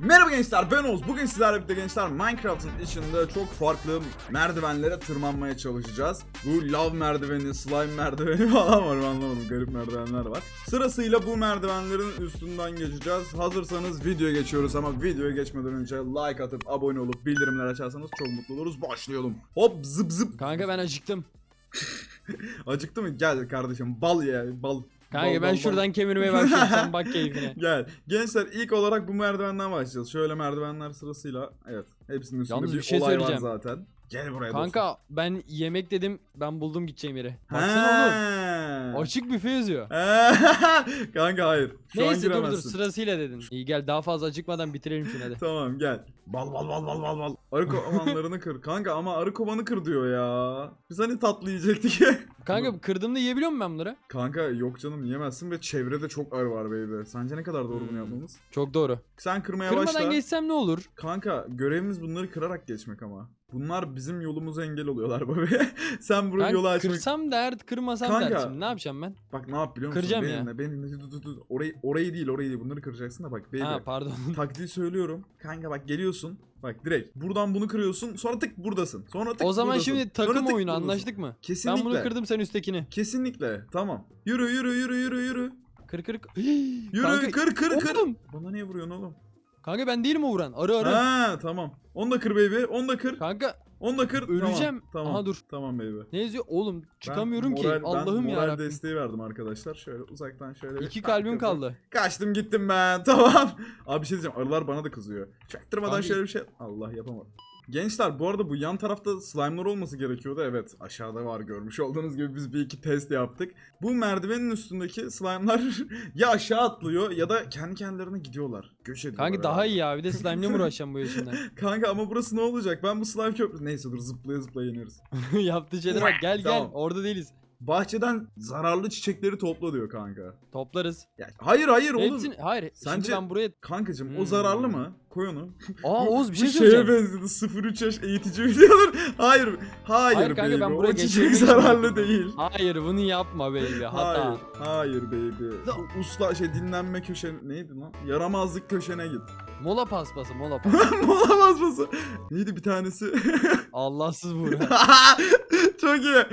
Merhaba gençler ben Oğuz. Bugün sizlerle birlikte gençler Minecraft'ın içinde çok farklı merdivenlere tırmanmaya çalışacağız. Bu lav merdiveni, slime merdiveni falan var ben anlamadım. Garip merdivenler var. Sırasıyla bu merdivenlerin üstünden geçeceğiz. Hazırsanız videoya geçiyoruz ama videoya geçmeden önce like atıp abone olup bildirimler açarsanız çok mutlu oluruz. Başlayalım. Hop zıp zıp. Kanka ben acıktım. Acıktı mı? Gel kardeşim bal ye bal. Kanka Bal, ben bal. şuradan kemirmeye başlıyorum sen bak keyfine. Gel. Gençler ilk olarak bu merdivenden başlayacağız. Şöyle merdivenler sırasıyla. Evet. Hepsinin üstünde Yalnız bir, bir şey olay var söyleyeceğim. zaten. Gel buraya Kanka ben yemek dedim ben buldum gideceğim yeri. Baksana oğlum. Açık büfe yazıyor. Kanka hayır. Şu an Neyse dur dur giremezsin. sırasıyla dedin. İyi gel daha fazla acıkmadan bitirelim şunu hadi. Tamam gel. Bal bal bal bal bal bal. Arı kovanlarını kır. Kanka ama arı kovanı kır diyor ya. Biz hani tatlı yiyecektik. Kanka kırdığımda yiyebiliyor muyum ben bunları? Kanka yok canım yiyemezsin ve çevrede çok arı var baby. Sence ne kadar doğru bunu Hmm. yapmamız? Çok doğru. Sen kırmaya Kırmadan başla. geçsem ne olur? Kanka görevimiz bunları kırarak geçmek ama. Bunlar bizim yolumuza engel oluyorlar baby. Sen burayı yolu açmak... kırsam dert kırmasam Kanka. dert şimdi ne yapacağım ben? Bak ne yap biliyor musun? Kıracağım ya. benimle, Benimle dur, dur. Orayı, orayı değil orayı değil bunları kıracaksın da bak baby. Ha pardon. Taktiği söylüyorum. Kanka bak geliyorsun. Bak direkt buradan bunu kırıyorsun. Sonra tık buradasın. Sonra tık o zaman buradasın. şimdi Sonra takım tık oyunu buradasın. anlaştık mı? Kesinlikle. Ben bunu kırdım sen üsttekini. Kesinlikle. Tamam. Yürü yürü yürü yürü yürü. Kır kır kır. Yürü Kanka, kır kır kır. Oğlum. Bana niye vuruyorsun oğlum? Kanka ben değilim o vuran. Arı arı. Ha tamam. Onu da kır baby. Onu da kır. Kanka Onu da kır. Öleceğim. Tamam. Tamam. Aha, dur. Tamam baby. ne yazıyor? Oğlum çıkamıyorum Ben ki. moral- Allah'ım ben ya moral Rabbim. desteği verdim arkadaşlar. Şöyle uzaktan şöyle. İki kalbim kapat. kaldı. Kaçtım gittim ben. Tamam. Abi bir şey diyeceğim. Arılar bana da kızıyor. Çaktırmadan Kanka- şöyle bir şey. Allah yapamadım. Gençler bu arada bu yan tarafta slime'lar olması gerekiyordu. Evet aşağıda var görmüş olduğunuz gibi biz bir iki test yaptık. Bu merdivenin üstündeki slime'lar ya aşağı atlıyor ya da kendi kendilerine gidiyorlar. Göç ediyorlar. Kanka daha herhalde. iyi ya. Bir de slime'le mi uğraşacağım bu yaşında? Kanka ama burası ne olacak? Ben bu slime köprüsü... Neyse dur zıplaya zıplaya ineriz. Yaptığı şeylere bak. Gel gel. Tamam. Orada değiliz. Bahçeden zararlı çiçekleri topla diyor kanka. Toplarız. Ya, hayır hayır oğlum. Hepsini... Hayır. Sence- ben buraya... Kankacım o Hmm. zararlı mı? Koy onu. Aa Oğuz bir Bu şey şeye söyleyeceğim. benzedi 0-3 yaş eğitici videolar. Hayır. Hayır, Hayır kanka, baby. ben buraya o çiçek zararlı istiyorum. değil. Hayır bunu yapma baby. Hata. Hayır. Hayır baby. Bu Usla şey dinlenme köşe neydi lan? Yaramazlık köşene git. Mola paspası mola paspası. Mola basması. Neydi bir tanesi? Allahsız vur. Çok iyi.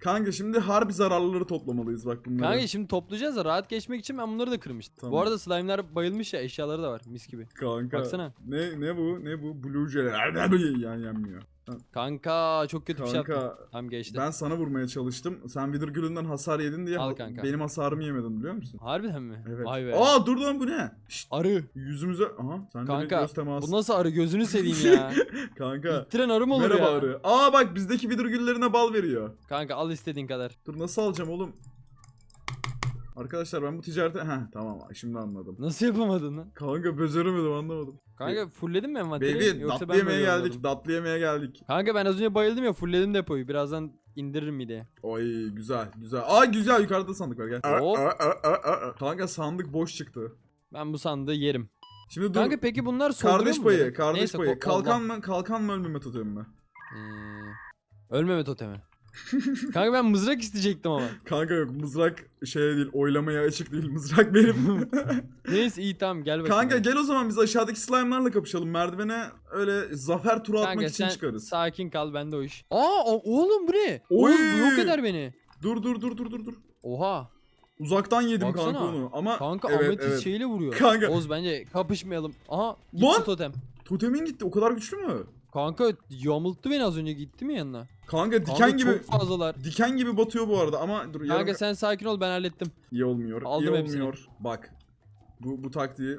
Kanka şimdi harbi zararlıları toplamalıyız bak bunları. Kanka şimdi toplayacağız da rahat geçmek için ben bunları da kırmıştım. Tamam. Bu arada slime'lar bayılmış ya eşyaları da var mis gibi. Kanka. Baksana. Ne ne bu? Ne bu? Blue jelly. Yani yenmiyor. Kanka çok kötü bir şey yaptım. Tam geçti. ben sana vurmaya çalıştım. Sen Wither Gülü'nden hasar yedin diye Al kanka. benim hasarımı yemedin biliyor musun? Harbiden mi? Evet. Vay be. Aa dur lan bu ne? Şşt, Arı. yüzümüze aha sen de bir Kanka göz teması. bu nasıl arı gözünü seveyim ya. Kanka. İttiren arı mı olur Merhaba ya? arı. Aa bak bizdeki Wither Güllerine bal veriyor. Kanka al istediğin kadar. Dur nasıl alacağım oğlum? Arkadaşlar ben bu ticarete... Heh tamam şimdi anladım. Nasıl yapamadın lan? Kanka beceremedim anlamadım. Kanka fullledin mi envanteri? Baby Yoksa tatlı ben yemeğe geldik. anladım? Tatlı yemeğe geldik. Kanka ben az önce bayıldım ya fullledim depoyu. Birazdan indiririm mideye. Oy güzel güzel. Aa güzel yukarıda sandık var gel. Hop. Aa, aa, aa, aa. Kanka sandık boş çıktı. Ben bu sandığı yerim. Şimdi dur. Kanka peki bunlar solduruyor kardeş mu payı, böyle? kardeş Neyse, payı. ko- Kalkan mı, kalkan mı ölmeme tutuyorum ben. Ee, ölmeme totemi. Kanka ben mızrak isteyecektim ama. Kanka yok mızrak şey değil oylamaya açık değil mızrak benim. Neyse iyi tamam gel bakayım. Kanka gel o zaman biz aşağıdaki slime'larla kapışalım. Merdivene öyle zafer turu atmak Kanka için sen çıkarız. sakin kal bende o iş. Aa o- oğlum bu ne? Oy! Oğuz bu yok eder beni. Dur dur dur dur dur dur. Oha. Uzaktan yedim kanka Baksana. onu ama Kanka evet, ametist evet. şeyle vuruyor. Kanka. Oğuz bence kapışmayalım. Aha gitti Lan! totem. totemin gitti o kadar güçlü mü? Kanka yamulttu beni az önce gitti mi yanına? Kanka diken Kanka gibi çok fazlalar. diken gibi batıyor bu arada ama dur yarım Kanka sen sakin ol ben hallettim. iyi olmuyor. Aldım iyi hepsini. olmuyor. Bak. Bu bu taktiği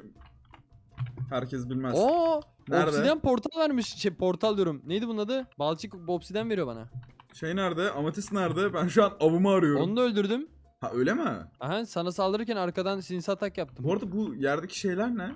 herkes bilmez. Oo! Nerede? Obsidian portal vermiş. Şey portal diyorum. Neydi bunun adı? Balçık obsidian veriyor bana. Şey nerede? Amatist nerede? Ben şu an avımı arıyorum. Onu da öldürdüm. Ha öyle mi? Aha sana saldırırken arkadan sinsi atak yaptım. Bu arada bu yerdeki şeyler ne?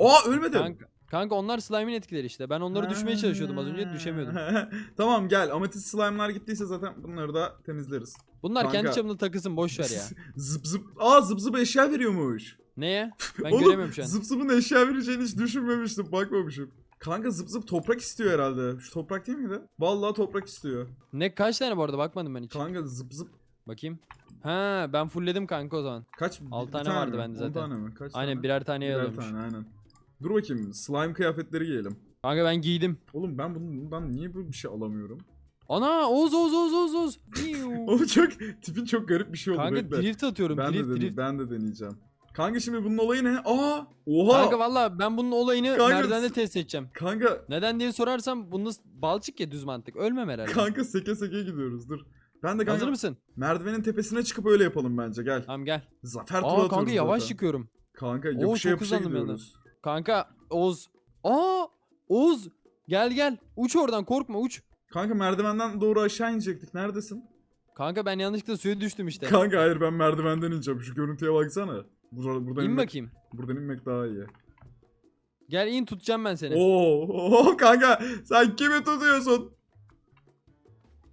Aa ölmedim. Kanka, kanka onlar slime'in etkileri işte. Ben onları düşmeye çalışıyordum az önce düşemiyordum. tamam gel ametist slime'lar gittiyse zaten bunları da temizleriz. Bunlar kendi Kanka. çapında takılsın boş ver ya. zıp zıp. Aa zıp zıp eşya veriyormuş. Neye? Ben Oğlum, göremiyorum şu an. Zıp zıpın eşya vereceğini hiç düşünmemiştim. Bakmamışım. Kanka zıp zıp toprak istiyor herhalde. Şu toprak değil miydi? Vallahi toprak istiyor. Ne kaç tane bu arada bakmadım ben hiç. Kanka zıp zıp Bakayım. Ha ben fullledim kanka o zaman. kaç? Altı Bir tane tane vardı mi? bende zaten. tane mi? Kaç Aynen tane? birer taneye Birer alıyormuş. tane aynen. Dur bakayım slime kıyafetleri giyelim. Kanka ben giydim. Oğlum ben bundan niye böyle bir şey alamıyorum? Ana Oğuz Oğuz Oğuz Oğuz. Piu. Oğlum çok tipin çok garip bir şey oldu Kanka bekle. drift atıyorum ben drift de drift. ben de deneyeceğim. Kanka şimdi bunun olayı ne? Aa! Oha! Kanka valla ben bunun olayını Kanka, merdivende test edeceğim. Kanka Neden diye sorarsam bunun balçık ya düz mantık. Ölmem herhalde. kanka seke seke gidiyoruz dur. Ben de kanka Hazır mısın? merdivenin tepesine çıkıp öyle yapalım bence gel. Tamam gel. Zafer turu Aa kanka yavaş zaten. çıkıyorum. Kanka Oo, yapışa gidiyoruz. Kanka Oğuz. Aa Oğuz. Gel gel. Uç oradan korkma uç. Kanka merdivenden doğru aşağı inecektik. Neredesin? Kanka ben yanlışlıkla suya düştüm işte. Kanka hayır ben merdivenden ineceğim. Şu görüntüye baksana. Burada, buradan, İn inmek, bakayım. buradan inmek daha iyi. Gel in tutacağım ben seni. Oo, oo, kanka sen kimi tutuyorsun?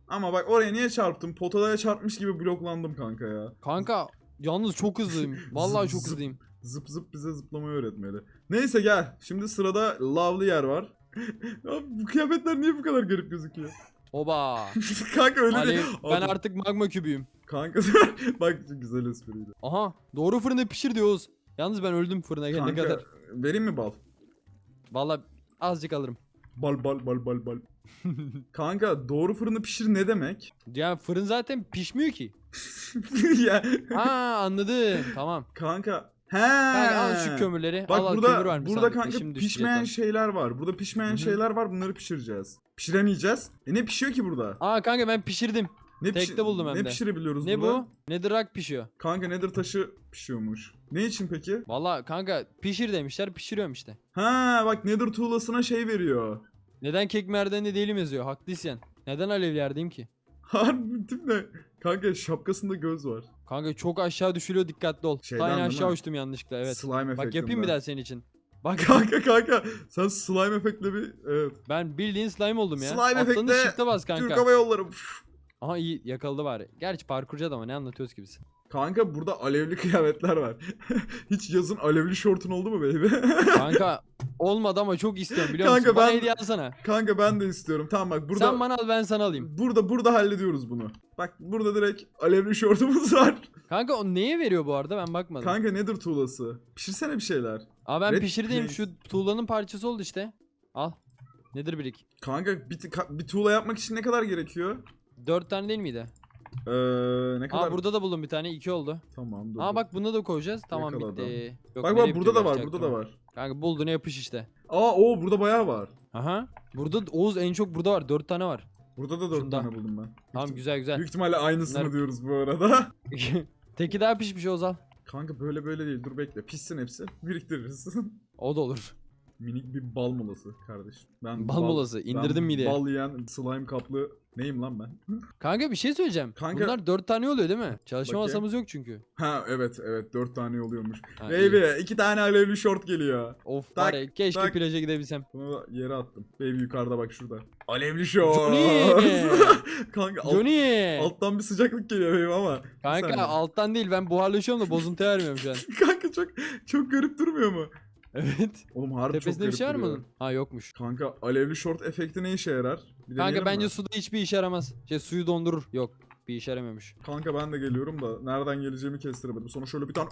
Ama bak oraya niye çarptım? Potaya çarpmış gibi bloklandım kanka ya. Kanka yalnız çok hızlıyım. Vallahi çok hızlıyım. Zıp zıp bize zıplamayı öğretmeli. Neyse gel. Şimdi sırada lavlı yer var. Abi bu kıyafetler niye bu kadar garip gözüküyor? Oba. kanka öyle Alev, değil. ben Abi, artık magma kübüyüm. Kanka bak güzel espriydi. Aha doğru fırında pişir diyor Oğuz. Yalnız ben öldüm fırına gelene Kanka kadar. vereyim mi bal? Vallahi azıcık alırım. Bal bal bal bal bal. Kanka doğru fırını pişir ne demek? Ya fırın zaten pişmiyor ki. ya Aa anladım. Tamam. kanka. He. Kanka al şu kömürleri. Bak al, al, kömür burada burada kanka pişmeyen şeyler var. Burada pişmeyen Hı hı. şeyler var. Bunları pişireceğiz. Pişiremeyeceğiz. E ne pişiyor ki burada? Aa kanka ben pişirdim. Ne tekte buldum hem Ne de. pişirebiliyoruz Ne burada? bu? Netherrack pişiyor. Kanka nedir taşı pişiyormuş. Ne için peki? Vallahi kanka pişir demişler pişiriyorum işte. Ha bak nedir tuğlasına şey veriyor. Neden kek merdivende değilim yazıyor. Haklısın. Neden alevli yerdeyim ki? Harbi tip ne? Kanka şapkasında göz var. Kanka çok aşağı düşülüyor dikkatli ol. Şeyden değil aşağı mi? uçtum yanlışlıkla evet. Slime Bak yapayım bir daha senin için. Bak Kanka kanka sen slime efektle bir evet. ben bildiğin slime oldum ya. Slime shift'e bas kanka. Türk Hava Yolları. Aha iyi yakaladı bari. Gerçi parkurcu adam ama ne anlatıyoruz gibisin. Kanka burada alevli kıyafetler var. Hiç yazın alevli şortun oldu mu baby? Kanka olmadı ama çok istiyorum biliyor Kanka musun? Bana ben- hediye alsana. Kanka ben de istiyorum. Tamam bak burada Sen bana al ben sana alayım. burada burada hallediyoruz bunu. Bak burada direkt alevli şortumuz var. Kanka o neye veriyor bu arada ben bakmadım. Kanka nedir tuğlası? Pişirsene bir şeyler. Aa ben Red pişirdiğim şu tuğlanın parçası oldu işte. Al. Nedir birik? Kanka bir, bir tuğla yapmak için ne kadar gerekiyor? Dört tane değil miydi? Ee, ne kadar? Aa burada da buldum bir tane iki oldu. Tamam dur. Aa bak bunda da koyacağız. Tamam Yakaladım. bitti. Yok, bak nereye bak burada bitiyor da var, burada da var. Kanka bulduğuna yapış işte. Aa o burada bayağı var. Aha. Burada Oğuz en çok burada var. Dört tane var. Burada da dört Şunda. tane buldum ben. Tamam güzel güzel. Büyük ihtimalle aynısını Bunlar- diyoruz bu arada. Teki daha pişmiş Oğuz al. Kanka böyle böyle değil. Dur bekle. Pişsin hepsi. Biriktiririz. O da olur. Minik bir bal molası kardeş. Ben Bal molası, indirdim ben mideye. Bal yiyen slime kaplı neyim lan ben? Kanka bir şey söyleyeceğim. Kanka- Bunlar dört tane oluyor değil mi? Çalışma Bakayım. masamız yok çünkü. Ha evet evet dört tane oluyormuş. Ha, iyi. Baby iki tane alevli short geliyor. Of Tak, var ya keşke tak. plaja gidebilsem. Bunu da yere attım. Baby yukarıda bak şurada. Alevli short. Johnny! Kanka alt- Johnny! alttan bir sıcaklık geliyor benim ama. Bir Kanka saniye. alttan değil ben buharlaşıyorum da bozuntu vermiyorum şu an. Kanka çok çok garip durmuyor mu? Evet. Oğlum harbi çok Tepesinde bir garip şey var mı duruyor. bunun? Ha yokmuş. Kanka alevli short efekti ne işe yarar? Bir Kanka deneyelim bence mi? suda hiçbir işe yaramaz. Şey suyu dondurur. Yok bir işe yaramıyormuş. Kanka ben de geliyorum da nereden geleceğimi kestiremedim. Sonra şöyle bir tane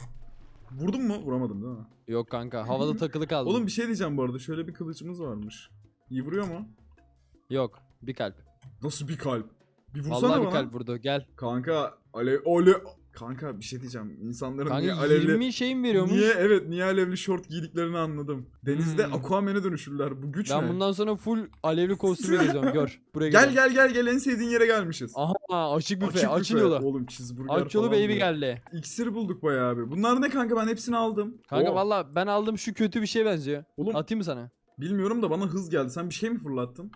Vurdum mu? Vuramadım değil mi? Yok kanka havada takılı kaldı. Oğlum bir şey diyeceğim bu arada. Şöyle bir kılıcımız varmış. İyi vuruyor mu? Yok bir kalp. Nasıl bir kalp? Bir vursana Vallahi bir bana. kalp vurdu gel. Kanka alev alev Kanka bir şey diyeceğim. İnsanların niye Kanka alevli 20 şeyim veriyormuş. Niye evet niye alevli short giydiklerini anladım. Denizde Hmm. Aquaman'e dönüşürler. Bu güç Ben ne? bundan sonra full alevli kostüme geziyorum gör. Buraya Gel gel. gel gel gel en sevdiğin yere gelmişiz. Aha açık büfe Açık açın yolu. Oğlum cheeseburger Aç yolu baby geldi. İksir bulduk bayağı abi. Bunlar ne kanka ben hepsini aldım. Kanka Oo. valla ben aldım şu kötü bir şey benziyor. Oğlum Atayım mı sana? bilmiyorum da bana hız geldi. Sen bir şey mi fırlattın?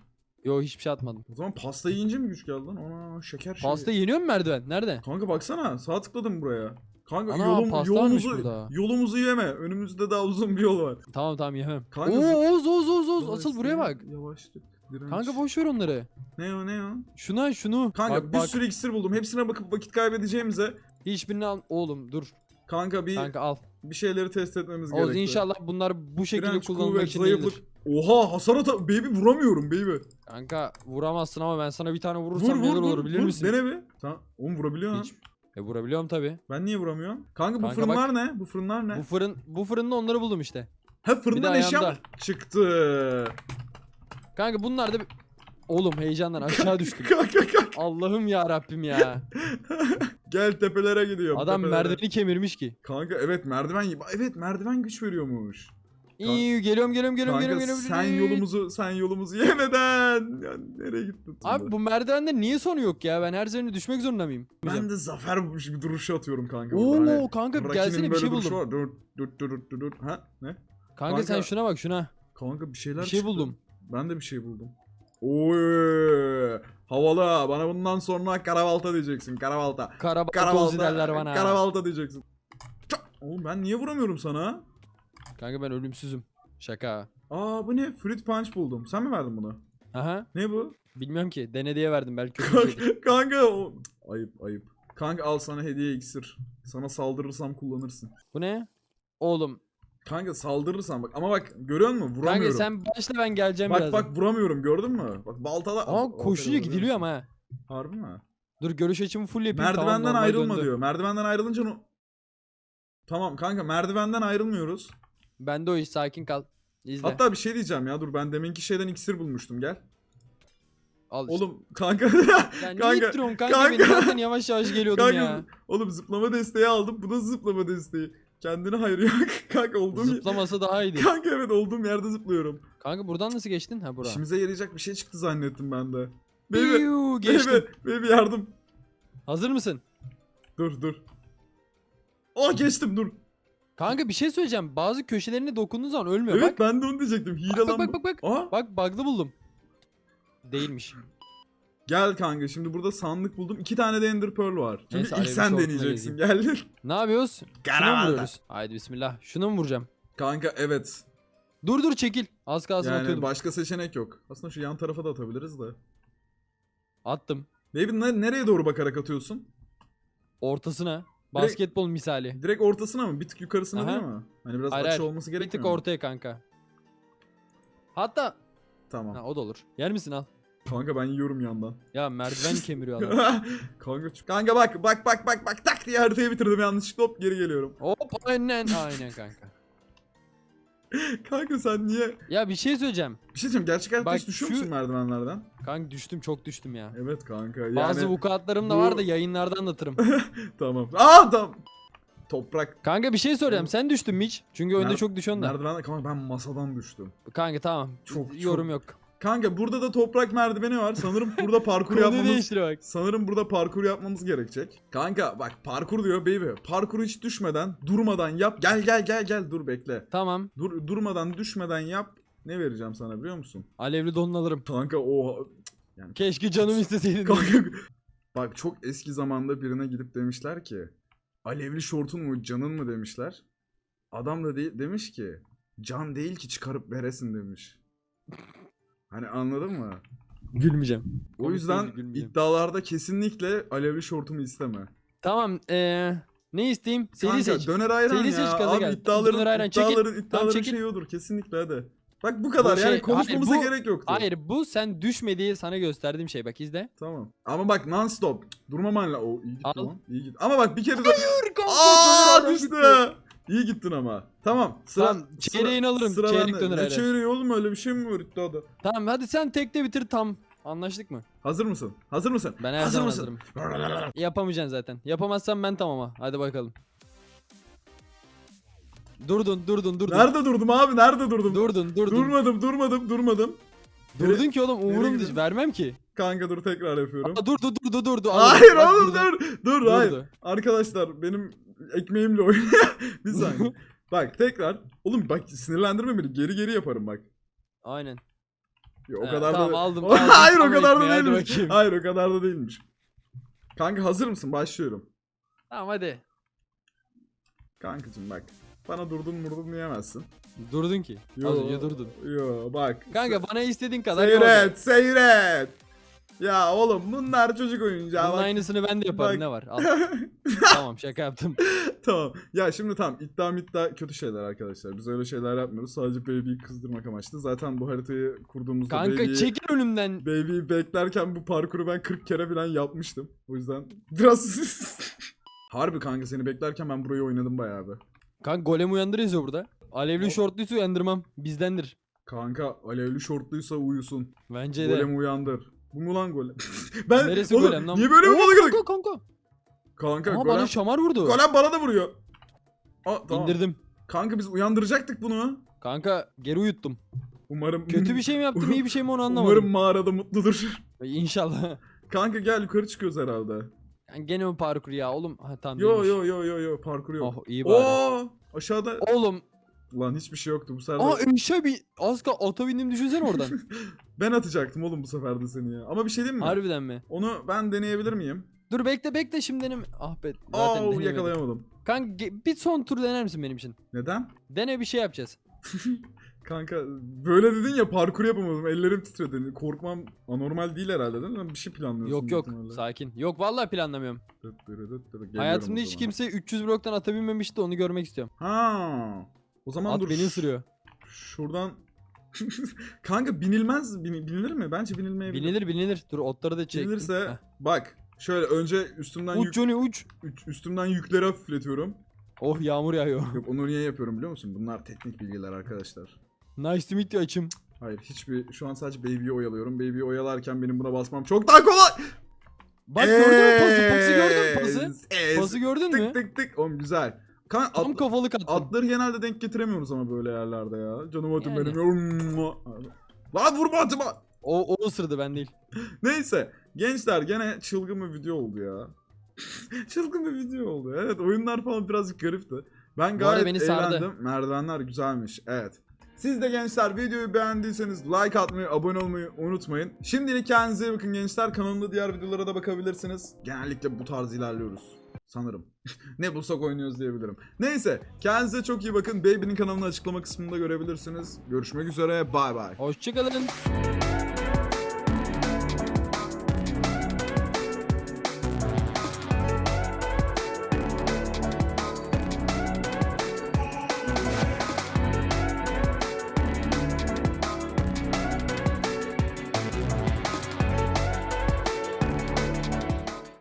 Yo hiçbir şey atmadım. O zaman pasta yiyince mi güç geldi lan? Ana şeker şey. Pasta yeniyor mu merdiven? Nerede? Kanka baksana sağ tıkladım buraya. Kanka Ana, yolum, pasta yolumuzu, burada. yolumuzu yeme. Önümüzde daha uzun bir yol var. Tamam tamam yemem. Kanka Oo Oğuz Oğuz Oğuz Oğuz asıl buraya bak. Yavaşlık. direnç. Kanka boş ver onları. Ne o ne o? Şuna şunu. Kanka bak, bir bak. sürü iksir buldum. Hepsine bakıp vakit kaybedeceğimize Hiçbirini al. Oğlum dur. kanka bir Kanka al. bir şeyleri test etmemiz Oğuz gerekiyor. inşallah bunlar bu şekilde Direnç, kullanılmak kuvvet, için zayıflık. değildir. Oha hasar ata baby vuramıyorum baby. Kanka vuramazsın ama ben sana bir tane Vur vurursam vur neler vur. olur bilir vur. misin? Dene bir. Tamam. Oğlum vurabiliyor ha. Hiç. E vurabiliyorum tabi. Ben niye vuramıyorum? Kanka bu Kanka fırınlar ne? Bu fırınlar ne? Bu fırın bu fırında onları buldum işte. Ha fırından eşya çıktı? Kanka bunlar da. Oğlum heyecandan aşağı düştüm. Kanka. Allah'ım ya Rabbim ya. Gel tepelere gidiyorum. Adam tepelere. merdiveni kemirmiş ki. Kanka evet merdiven evet merdiven güç veriyormuş. İyi geliyorum geliyorum geliyorum Kanka geliyorum geliyorum. sen yolumuzu sen yolumuzu yemeden. Ya nereye gittin? Abi bu merdivende niye sonu yok ya? Ben her seferinde düşmek zorunda mıyım? ben de zafer bulmuş bir duruşu atıyorum kanka. Oo Hani kanka gelsene bir şey buldum. var. Dur dur dur dur dur. Ha ne? Kanka, Kanka- sen şuna bak şuna. Kanka bir şeyler Bir şey çıktı. buldum. Ben de bir şey buldum. Oy! Havalı. Bana bundan sonra karabalta diyeceksin. Karabalta. Karabalta Ozi derler bana. Karabalta diyeceksin. Oğlum ben niye vuramıyorum sana? Kanka ben ölümsüzüm. Şaka. Aa bu ne? Fruit punch buldum. Sen mi verdin bunu? Aha. Ne bu? Bilmiyorum ki. Dene diye verdim belki. şeydir. Kanka, kanka o... Ayıp ayıp. Kanka al sana hediye iksir. Sana saldırırsam kullanırsın. Bu ne? Oğlum. Kanka saldırırsam bak ama bak görüyor musun? Kanka Vuramıyorum. sen başla ben geleceğim bak birazdan. bak vuramıyorum gördün mü? Bak baltala... Ama koşuyor gidiliyor ama ha. Harbi mi? Dur görüş açımı full yapayım. tamam, Merdivenden normal ayrılma döndü. diyor. Merdivenden ayrılınca. Tamam kanka merdivenden ayrılmıyoruz. Ben de o iş sakin kal. İzle. Hatta bir şey diyeceğim ya dur ben deminki şeyden iksir bulmuştum gel. Al işte. Oğlum kanka Ya niye kanka, ittiriyorsun kanka, kanka. beni zaten yavaş yavaş geliyordum kanka ya. oğlum zıplama desteği aldım. Bu da zıplama desteği. Kendine hayır yok. kanka olduğum Zıplaması daha iyiydi. Kanka evet olduğum yerde zıplıyorum. Kanka buradan nasıl geçtin? Ha bura. İşimize yarayacak bir şey çıktı zannettim ben de. Baby, Piu, geçtim. baby, baby yardım. Hazır mısın? Dur dur. Aa geçtim dur. Kanka bir şey söyleyeceğim. Bazı köşelerine dokunduğun zaman ölmüyor. Evet bak. ben de onu diyecektim. Hile Bak lan bak bak bak. Aa Bak bug'lı buldum. Değilmiş. gel kanka şimdi burada sandık buldum. İki tane de Ender Pearl var. Şimdi Neyse, ilk sen deneyeceksin. Gel. Ne yapıyoruz? Vuruyoruz? Haydi bismillah. Şuna mı vuracağım? Kanka evet. Dur dur çekil. Az kalsın Yani atıyordum. başka seçenek yok. Aslında şu yan tarafa da atabiliriz de. Attım. Baby ne- nereye doğru bakarak atıyorsun? Ortasına. Basketbol misali. Direkt ortasına mı? Bir tık yukarısına Aha. değil mi? Hani biraz Hayır, açı hayır. olması Bir gerekmiyor tık mu? ortaya kanka. Hatta Tamam. ha, o da olur. Yer misin al. Kanka ben yiyorum yandan. Ya merdiven kemiriyor adam. kanka, kanka bak bak bak bak bak tak diye haritayı bitirdim yanlışlıkla hop geri geliyorum. Hop aynen aynen kanka. Kanka sen niye? Ya bir şey söyleyeceğim. Bir şey diyeceğim gerçek hayatta Bak hiç düşüyor şu- musun merdivenlerden? Kanka düştüm çok düştüm ya. Evet kanka yani. Bazı vukuatlarım da bu- var da yayınlarda anlatırım. Tamam. Aa tamam. Toprak. Kanka bir şey soracağım. Sen düştün mü hiç? Çünkü önde Mer- çok düşüyorsun da. Merdivenden kanka ben masadan düştüm. Kanka tamam. Çok- Yorum yok. Kanka burada da toprak merdiveni var. Sanırım burada parkur yapmamız bak. Sanırım burada parkur yapmamız gerekecek. Kanka bak parkur diyor baby. Parkuru hiç düşmeden, durmadan yap. Gel gel gel gel dur bekle. Tamam. Dur durmadan düşmeden yap. Ne vereceğim sana biliyor musun? Alevli donunu alırım. Kanka o Keşke canım isteseydin. Kanka bak çok eski zamanda birine gidip demişler ki alevli şortun mu canın mı demişler. Adam da de- demiş ki can değil ki çıkarıp veresin demiş. Hani anladın mı? Gülmeyeceğim. O Komik yüzden değil, gülmeyeceğim. iddialarda kesinlikle alevli şortumu isteme. Tamam. Eee ne isteyeyim? Seri Kanka seç. döner ayran Seri ya. seç, gaza Abi gel. iddiaların, Döner ayran, çekil. iddiaların, iddiaların çekil. şeyi odur kesinlikle hadi. Bak bu kadar Bu yani şey- konuşmamıza hayır, bu- gerek yoktu. Hayır bu sen düşme diye sana gösterdiğim şey bak izle. Tamam. Ama bak non stop. Durmaman la. O iyi gitti Al. lan. İyi gitti. Ama bak bir kere de Hayır kanka. Aa düştü. İyi gittin ama. Tamam. Sıra, Tamam, çeyreğini alırım, Sıra çeyrek döner Ne ayran. çeyreği oğlum öyle bir şey mi var iddiada? Tamam hadi sen tekte bitir tam. Anlaştık mı? Hazır mısın? Hazır mısın? Ben her Hazır zaman mısın? hazırım. Yapamayacaksın zaten. Yapamazsan ben tamam Hadi bakalım. Durdun durdun durdun. Nerede durdum abi? Nerede durdum? Durdun durdun. Durmadım, durmadım, durmadım. Durdun ki oğlum umurum gidiyorsun? Vermem ki. Kanka dur tekrar yapıyorum. Aa, durdu durdu durdu. Hayır Bak, oğlum durdu. dur. Dur hayır. Durdu. Arkadaşlar benim ekmeğimle oynuyor. bir saniye. bak tekrar. Oğlum bak sinirlendirme beni. Geri geri yaparım bak. Aynen. Ya, o He, kadar tamam, da aldım, aldım. Hayır o kadar da değilmiş. Hayır o kadar da değilmiş. Kanka hazır mısın? Başlıyorum. Tamam hadi. Kankacım bak. Bana durdun murdun diyemezsin. Durdun ki. Az önce durdun. Yo bak. Kanka bana istediğin kadar. Seyret seyret. Ya oğlum bunlar çocuk oyuncağı Bunun bak. aynısını ben de yaparım Bak. ne var? Al. tamam şaka yaptım. tamam. Ya şimdi tamam iddia iddia kötü şeyler arkadaşlar. Biz öyle şeyler yapmıyoruz. Sadece baby'yi kızdırmak amaçlı. Zaten bu haritayı kurduğumuzda Kanka baby'yi, çekil önümden. baby'yi beklerken bu parkuru ben 40 kere falan yapmıştım. O yüzden biraz... Harbi kanka seni beklerken ben burayı oynadım bayağı bir. Kanka golem uyandır yazıyor burada. Alevli şortluysa uyandırmam. Bizdendir. Kanka alevli şortluysa uyusun. Bence de. Golem uyandır. Bu mu lan golem? ben Neresi oğlum, golem lan? Niye böyle bir Oo, balık Kanka kanka. Kanka Ama golem, bana şamar vurdu. golem bana da vuruyor. Aa, tamam. İndirdim. Kanka biz uyandıracaktık bunu. Kanka geri uyuttum. Umarım Kötü bir şey mi yaptım iyi bir şey mi onu anlamadım. Umarım mağarada mutludur. İnşallah. Kanka gel yukarı çıkıyoruz herhalde. Yani gene mi parkur ya oğlum? Ha tamam Yo değilmiş. yo yo yo yo parkur yok. Oh iyi bari. Oo aşağıda Oğlum. Lan hiçbir şey yoktu bu sefer. Aa eşe bir az kal ata bindim düşünsene oradan. Ben atacaktım oğlum bu sefer de seni ya. Ama bir şey diyeyim mi? Harbiden mi? Onu ben deneyebilir miyim? Dur bekle bekle şimdi denem. Ah be zaten Aa deneyemedim. yakalayamadım. Kanka ge- bir son tur dener misin benim için? Neden? Dene bir şey yapacağız. Kanka böyle dedin ya parkur yapamadım. Ellerim titredi. Korkmam anormal değil herhalde değil mi? Bir şey planlıyorsun. Yok büyük yok ihtimalle. sakin. Yok vallahi planlamıyorum. Dıt dırı dıt dırı. Geliyorum Hayatımda o hiç zaman. kimse 300 bloktan ata binmemişti onu görmek istiyorum. Ha. O zaman At dur. beni ısırıyor. Şuradan Kanka binilmez bin- binilir mi? Bence binilmeyebilir. Binilir binilir. Dur otları da çek. Binilirse bak şöyle önce üstümden yük, Uç Johnny uç. üç- üstümden yükleri hafifletiyorum. Oh yağmur yağıyor. Yok onu niye yapıyorum biliyor musun? Bunlar teknik bilgiler arkadaşlar. nice to meet you açım. Hayır hiçbir şu an sadece baby'yi oyalıyorum. Baby'yi oyalarken benim buna basmam çok daha kolay. Bak gördün mü pası? Pası gördün mü pası? Ez, ez. Pası gördün Tık mü? tık tık. Oğlum güzel. Kan Tam at- kafalık attım. atları genelde denk getiremiyoruz ama böyle yerlerde ya. Canım atım Yani. benim. Lan vurma atıma. O, o ısırdı ben değil. Neyse. Gençler gene çılgın bir video oldu ya. çılgın bir video oldu. Evet oyunlar falan birazcık garipti. Ben Bu arada gayet beni sardı. eğlendim. Merdivenler güzelmiş. Evet. Siz de gençler videoyu beğendiyseniz like atmayı, abone olmayı unutmayın. Şimdilik kendinize iyi bakın gençler. Kanalımda diğer videolara da bakabilirsiniz. Genellikle bu tarz ilerliyoruz. Sanırım. ne bulsak oynuyoruz diyebilirim. Neyse. Kendinize çok iyi bakın. Baby'nin kanalını açıklama kısmında görebilirsiniz. Görüşmek üzere. Bay bay. Hoşçakalın.